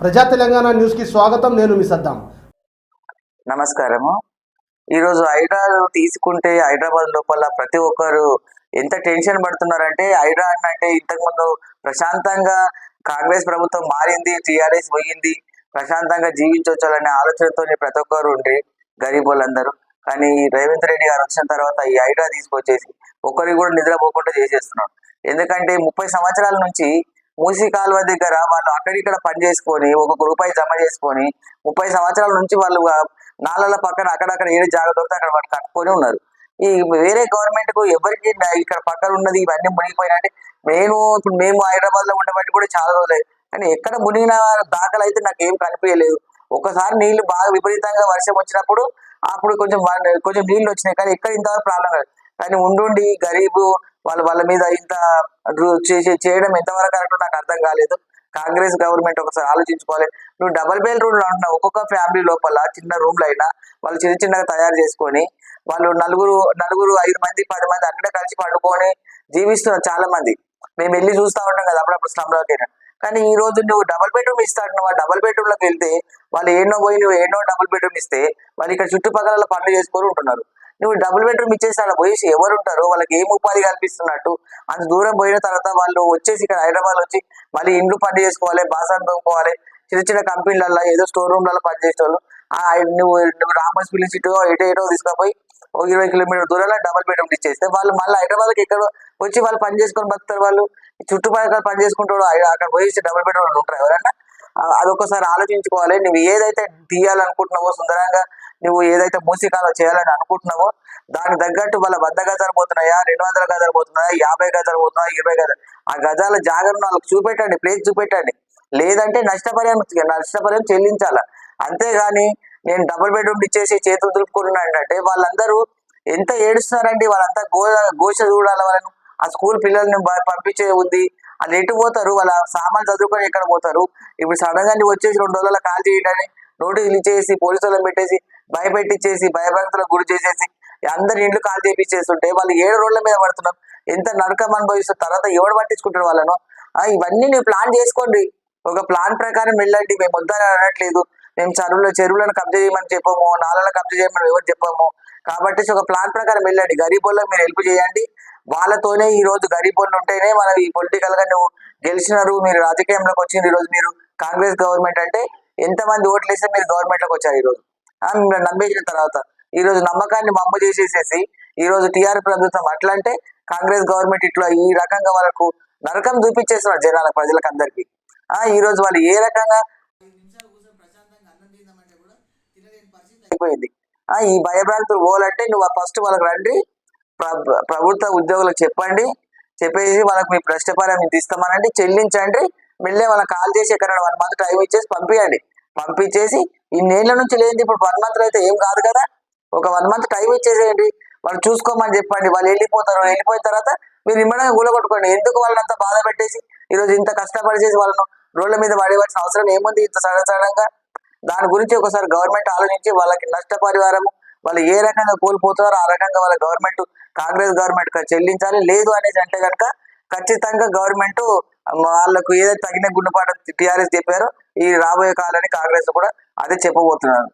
ప్రజా తెలంగాణ న్యూస్కి స్వాగతం నేను మీ సద్దాం. నమస్కారము. ఈరోజు హైడ్రా తీసుకుంటే హైదరాబాద్ లోపల ప్రతి ఒక్కరు ఎంత టెన్షన్ పడుతున్నారంటే హైడ్రా అంటే ఇంతకుముందు ప్రశాంతంగా కాంగ్రెస్ ప్రభుత్వం మారింది టీఆర్ఎస్ పోయింది ప్రశాంతంగా జీవించవచ్చాలనే ఆలోచనతో ప్రతి ఒక్కరు ఉండే గరీబ్ వాళ్ళందరూ కానీ రేవంత్ రెడ్డి గారు వచ్చిన తర్వాత ఈ హైడ్రా తీసుకొచ్చేసి ఒకరికి కూడా నిద్రపోకుండా చేసేస్తున్నాడు ఎందుకంటే ముప్పై సంవత్సరాల నుంచి మూసీ కాలువ దగ్గర వాళ్ళు అక్కడిక్కడ పని చేసుకొని ఒక్కొక్క రూపాయి జమ చేసుకొని ముప్పై సంవత్సరాల నుంచి వాళ్ళు నాళ్ళ పక్కన అక్కడక్కడ ఏడు జాగ్రత్త దొరికితే అక్కడ వాళ్ళు కట్టుకొని ఉన్నారు. ఈ వేరే గవర్నమెంట్కు ఎవరికి ఇక్కడ పక్కన ఉన్నది ఇవన్నీ మునిగిపోయినా మేము నేను ఇప్పుడు మేము హైదరాబాద్లో ఉండబట్టి కూడా చాలా రోజులే. కానీ ఎక్కడ మునిగిన దాఖలు అయితే నాకు ఏం కనిపించలేదు ఒకసారి నీళ్ళు బాగా విపరీతంగా వర్షం వచ్చినప్పుడు అప్పుడు కొంచెం కొంచెం నీళ్ళు వచ్చినాయి. కానీ ఎక్కడ ఇంతవరకు ప్రాబ్లం కాదు కానీ ఉండుండి గరీబు వాళ్ళు వాళ్ళ మీద ఇంత చేసి చేయడం ఎంతవరకు కరెక్ట్ నాకు అర్థం కాలేదు. కాంగ్రెస్ గవర్నమెంట్ ఒకసారి ఆలోచించుకోవాలి. నువ్వు డబల్ బెడ్ రూమ్లో ఉంటున్నావు. ఒక్కొక్క ఫ్యామిలీ లోపల చిన్న రూమ్లు అయినా వాళ్ళు చిన్న చిన్నగా తయారు చేసుకొని వాళ్ళు నలుగురు నలుగురు ఐదు మంది పది మంది అక్కడ కలిసి పడుకొని జీవిస్తున్నారు చాలా మంది మేము వెళ్ళి చూస్తా ఉంటాం కదా అప్పుడప్పుడు స్లమ్లోకి కానీ ఈ రోజు నువ్వు డబుల్ బెడ్రూమ్ ఇస్తాడు నువ్వు డబుల్ బెడ్రూమ్లోకి వెళ్తే వాళ్ళు ఎన్నో పోయి నువ్వు ఎన్నో డబుల్ బెడ్రూమ్ ఇస్తే వాళ్ళు ఇక్కడ చుట్టుపక్కల పనులు చేసుకొని ఉంటున్నారు. నువ్వు డబుల్ బెడ్రూమ్ ఇచ్చేసి అలా పోయేసి ఎవరు ఉంటారు వాళ్ళకి ఏం ఉపాధి కల్పిస్తున్నట్టు? అంత దూరం పోయిన తర్వాత వాళ్ళు వచ్చేసి ఇక్కడ హైదరాబాద్ వచ్చి మళ్ళీ ఇండ్లు పని చేసుకోవాలి బాసాన్ తోముకోవాలి చిన్న చిన్న కంపెనీలలో ఏదో స్టోర్ రూమ్లలో పని చేసేవాళ్ళు ఆ నువ్వు నువ్వు రామోస్ పిలిచి ఇటు ఎటో ఎటో తీసుకుపోయి ఒక ఇరవై కిలోమీటర్ దూరంలో డబల్ బెడ్రూమ్ ఇచ్చేస్తే వాళ్ళు మళ్ళీ హైదరాబాద్కి ఎక్కడ వచ్చి వాళ్ళు పని చేసుకొని బతుకుతారు వాళ్ళు. చుట్టుపక్కల పని చేసుకుంటాడు అక్కడ- పోయేసి డబల్ బెడ్రూమ్ ఉంటారు ఎవరన్నా. అదొకసారి ఆలోచించుకోవాలి. నువ్వు ఏదైతే తీయాలనుకుంటున్నావో సుందరంగా నువ్వు ఏదైతే మూసికాలో చేయాలని అనుకుంటున్నావో దానికి తగ్గట్టు వాళ్ళ వంద గజాలు పోతున్నాయా రెండు వందల గజాలు పోతున్నాయా యాభై గజాలు పోతున్నాయా ఇరవై గజాలు? ఆ గజాల జాగ్రత్త వాళ్ళకి చూపెట్టండి ప్లేస్ చూపెట్టండి. లేదంటే నష్టపరిహారం నష్టపరిహారం చెల్లించాలా? అంతేగాని నేను డబుల్ బెడ్రూమ్ ఇచ్చేసి చేతులు దులుపుకున్నాను అంటే వాళ్ళందరూ ఎంత ఏడుస్తున్నారండి వాళ్ళంతా గో గోష చూడాలి వాళ్ళను? ఆ స్కూల్ పిల్లల్ని పంపించే ఉంది. వాళ్ళు ఎటు పోతారు? వాళ్ళ సామాన్ చదువుకొని ఎక్కడ పోతారు? ఇప్పుడు సడన్గా వచ్చేసి రెండు రోజుల కాల్ చేయడానికి నోటీసులు ఇచ్చేసి పోలీసులను పెట్టేసి భయపెట్టించేసి భయభక్తులకు గురి చేసేసి అందరి ఇండ్లు కాల్ చేపించేస్తుంటే వాళ్ళు ఏడు రోజుల మీద పడుతున్నాం ఎంత నరకం అనుభవిస్తున్న తర్వాత ఎవడు పట్టించుకుంటారు వాళ్ళను? ఇవన్నీ నువ్వు ప్లాన్ చేసుకోండి. ఒక ప్లాన్ ప్రకారం వెళ్ళండి. మేము వద్దని అనట్లేదు. మేము చెరువులో చెరువులను కబ్జా చేయమని చెప్పాము. నాలలో కబ్జా చేయమని ఎవరు చెప్పాము. కాబట్టి ఒక ప్లాన్ ప్రకారం వెళ్ళండి. గరీబోళ్ళకి మీరు హెల్ప్ చేయండి. వాళ్ళతోనే ఈ రోజు గరీబోళ్ళు ఉంటేనే మనం ఈ పొలిటికల్గా నువ్వు గెలిచినారు. మీరు రాజకీయంలోకి వచ్చింది ఈ రోజు మీరు కాంగ్రెస్ గవర్నమెంట్ అంటే ఎంతమంది ఓట్లు వేస్తే మీరు గవర్నమెంట్లోకి వచ్చారు ఈ రోజు. మిమ్మల్ని నమ్మేసిన తర్వాత ఈ రోజు నమ్మకాన్ని మమ్మ చేసేసేసి ఈ రోజు టీఆర్ ప్రభుత్వం అట్లా అంటే కాంగ్రెస్ గవర్నమెంట్ ఇట్లా ఈ రకంగా వాళ్ళకు నరకం చూపించేస్తున్నారు జనాల ప్రజలకు అందరికి ఆ ఈ రోజు వాళ్ళు ఏ రకంగా అయిపోయింది? ఆ ఈ భయభ్రాంతులు పోవాలంటే నువ్వు ఫస్ట్ వాళ్ళకి రండి ప్ర- ప్రభుత్వ ఉద్యోగులకు చెప్పండి చెప్పేసి వాళ్ళకి మీ ఇంత ఇస్తామనండి చెల్లించండి మెల్లే వాళ్ళకి కాల్ చేసి ఎక్కడ వన్ మంత్ టైం ఇచ్చేసి పంపించండి పంపించేసి ఈ నేల నుంచి లేనిది ఇప్పుడు వన్ మంత్ అయితే ఏం కాదు కదా. ఒక వన్ మంత్ టైం ఇచ్చేసేయండి. వాళ్ళు చూసుకోమని చెప్పండి. వాళ్ళు వెళ్ళిపోతారు. వెళ్ళిపోయిన తర్వాత మీరు నిమ్మడంగా కూలగొట్టుకోండి. ఎందుకు వాళ్ళని అంత బాధ పెట్టేసి ఈరోజు ఇంత కష్టపడి చేసి వాళ్ళను రోడ్ల మీద పడేవాల్సిన అవసరం ఏముంది? ఇంత సడన్ సడన్గా దాని గురించి ఒకసారి గవర్నమెంట్ ఆలోచించి వాళ్ళకి నష్టపరిహారం వాళ్ళు ఏ రకంగా కోల్పోతున్నారో ఆ రకంగా వాళ్ళ గవర్నమెంట్ కాంగ్రెస్ గవర్నమెంట్ చెల్లించాలి. లేదు అనేసి అంటే కనుక ఖచ్చితంగా గవర్నమెంట్ వాళ్ళకు ఏదైతే తగిన గుండెపాట టీఆర్ఎస్ చెప్పారో ఈ రాబోయే కాలానికి కాంగ్రెస్ కూడా అదే చెప్పబోతున్నారు